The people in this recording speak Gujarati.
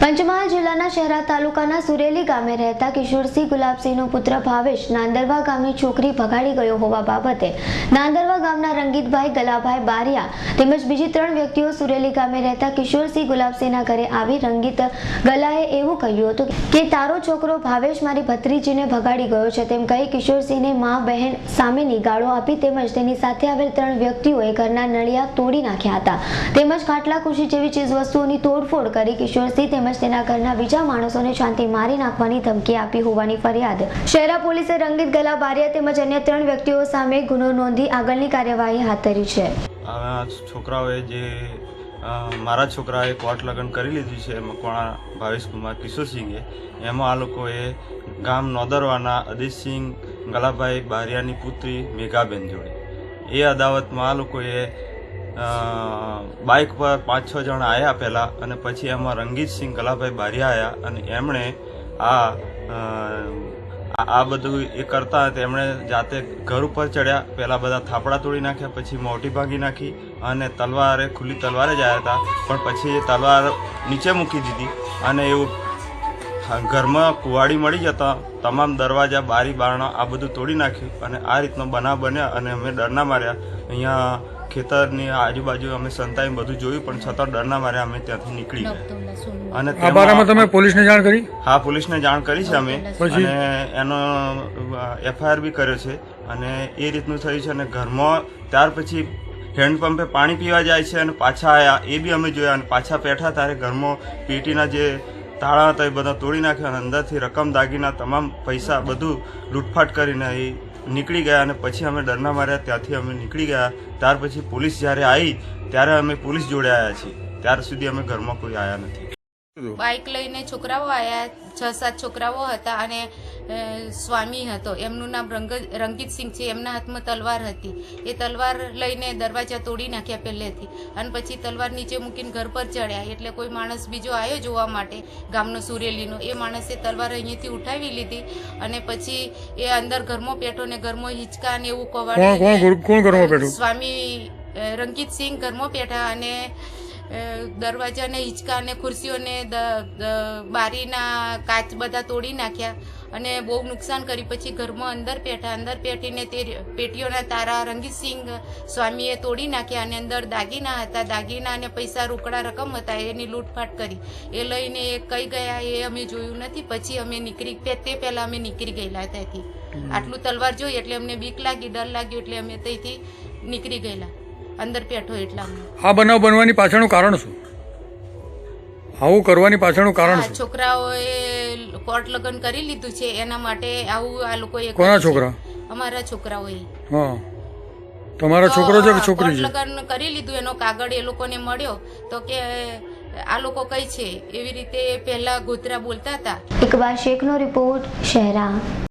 પંચમહાલ જિલ્લાના શહેરા તાલુકાના સુરેલી ગામે રહેતા કિશોરસિંહ ગુલાબસિંહનો પુત્ર ભાવેશ નાંદરવા ગામની છોકરી ભગાડી ગયો હોવા બાબતે નાંદરવા ગામના રંગીતભાઈ ગલાભાઈ બારિયા તેમજ બીજી ત્રણ વ્યક્તિઓ સુરેલી ગામે રહેતા કિશોરસિંહ ગુલાબસિંહના ઘરે આવી રંગીત ગલાએ એવું કહ્યું હતું કે, તારો છોકરો ભાવેશ મારી ભત્રીજીને ભગાડી ગયો છે. તેમ કહી કિશોરસિંહને મા બહેન સામેની ગાળો આપી તેમજ તેની સાથે આવેલ ત્રણ વ્યક્તિઓએ ઘરના નળિયા તોડી નાખ્યા હતા. તેમજ ખાટલા ખુરશી જેવી ચીજવસ્તુઓની તોડફોડ કરી કિશોરસિંહ તેમજ તેના ઘરના બીજા માણસોને શાંતિ મારી નાખવાની ધમકી આપી હોવાની ફરિયાદ. શહેરા પોલીસે રંગીત ગલા બારિયા તેમજ અન્ય ત્રણ વ્યક્તિઓ સામે ગુનો નોંધી આગળની કાર્યવાહી હાથ ધરી છે. છોકરાઓએ જે મારા છોકરાએ કોર્ટ લગ્ન કરી લીધું છે મકવાણા ભાવેશકુમાર કિશોરસિંહે, એમાં આ લોકોએ ગામ નોદરવાના અદિતસિંહ ગલાભાઈ બારિયાની પુત્રી મેઘાબેન જોડે. એ અદાવતમાં આ લોકોએ બાઇક પર પાંચ છ જણા આવ્યા પહેલાં અને પછી એમાં રંગીતસિંહ, કલાભાઈ બારિયા આવ્યા અને એમણે આ આ બધું એ કરતા તેમણે જાતે ઘર ઉપર ચડ્યા. પહેલાં બધા થાપડા તોડી નાખ્યા, પછી મોટી ભાગી નાખી અને તલવારે, ખુલ્લી તલવારે જ આવ્યા હતા. પણ પછી એ તલવાર નીચે મૂકી દીધી અને એવું ઘરમાં કુવાડી મળી જતા તમામ દરવાજા, બારી, બારણા આ બધું તોડી નાખ્યું અને આ રીતનો બનાવ બન્યા અને અમે ડરના માર્યા. અહીંયા ખેતરની આજુબાજુ અમે સંતાઈ બધું જોયું પણ છતાં ડરના મારે અમે ત્યાંથી નીકળી ગયા. અને આ બારામાં તમે પોલીસને જાણ કરી? હા પોલીસને જાણ કરી છે અમે. પછી? અને એનો એફઆઈઆર બી કર્યો છે. અને એ રીતનું થયું છે અને ઘરમાં ત્યાર પછી હેન્ડપંપે પાણી પીવા જાય છે અને પાછા આવ્યા એ બી અમે જોયા અને પાછા બેઠા ત્યારે ઘરમાં પેટીના જે તાળા હતા એ બધા તોડી નાખ્યા અને અંદરથી રકમ દાગીના તમામ પૈસા બધું લૂંટફાટ કરીને એ નીકળી ગયા અને પછી અમે ડરના માર્યા, ત્યાંથી અમે નીકળી ગયા. ત્યાર પછી પોલીસ જ્યારે આવી ત્યારે અમે પોલીસ જોડે આવ્યા છીએ. ત્યાર સુધી અમે ઘરમાં કોઈ આવ્યા નથી. બાઇક લઈને છોકરાઓ આવ્યા છ સાત છોકરાઓ હતા અને સ્વામી હતો. એમનું નામ રંગ રંગીતસિંહ છે. એમના હાથમાં તલવાર હતી. એ તલવાર લઈને દરવાજા તોડી નાખ્યા પહેલેથી. અને પછી તલવાર નીચે મૂકીને ઘર પર ચડ્યા. એટલે કોઈ માણસ બીજો આવ્યો જોવા માટે ગામનો સુરેલીનો. એ માણસે તલવાર અહીંયાથી ઉઠાવી લીધી અને પછી એ અંદર ઘરમાં પેઠો ને ઘરમાં હિંચકા ને એવું કવાડી બેઠું? સ્વામી રંગીતસિંહ ઘરમાં બેઠા અને દરવાજાને હિંચકા અને ખુરશીઓને બારીના કાચ બધા તોડી નાખ્યા અને બહુ નુકસાન કરી પછી ઘરમાં અંદર પેઠા અંદર પેટીને તે પેટીઓના તારા રંગીતસિંહ સ્વામીએ તોડી નાખ્યા અને અંદર દાગીના હતા. દાગીના અને પૈસા રોકડા રકમ હતા એની લૂંટફાટ કરી. એ લઈને એ કઈ ગયા એ અમે જોયું નથી. પછી અમે નીકળી તે તે પહેલાં અમે નીકળી ગયેલા ત્યાંથી. આટલું તલવાર જોઈ એટલે અમને બીક લાગી ડર લાગ્યો એટલે અમે ત્યાંથી નીકળી ગયેલા. અંદર પેઠો એટલા આ બનાવ બનવાની પાછળનું કારણ શું? આવું કરવાની પાછળનું કારણ શું? છોકરાઓએ કોર્ટ લગ્ન કરી લીધું છે એના માટે આવું આ લોકોએ કોના છોકરા? અમારા છોકરાઓએ. હા. તમારો છોકરો છે કે છોકરી છે? લગ્ન કરી લીધું એનો કાગળ એ લોકોને મળ્યો તો કે આ લોકો કઈ છે? એવી રીતે પહેલા ગોતરા બોલતા હતા. ઇકબાલ શેખનો રિપોર્ટ શહેરા.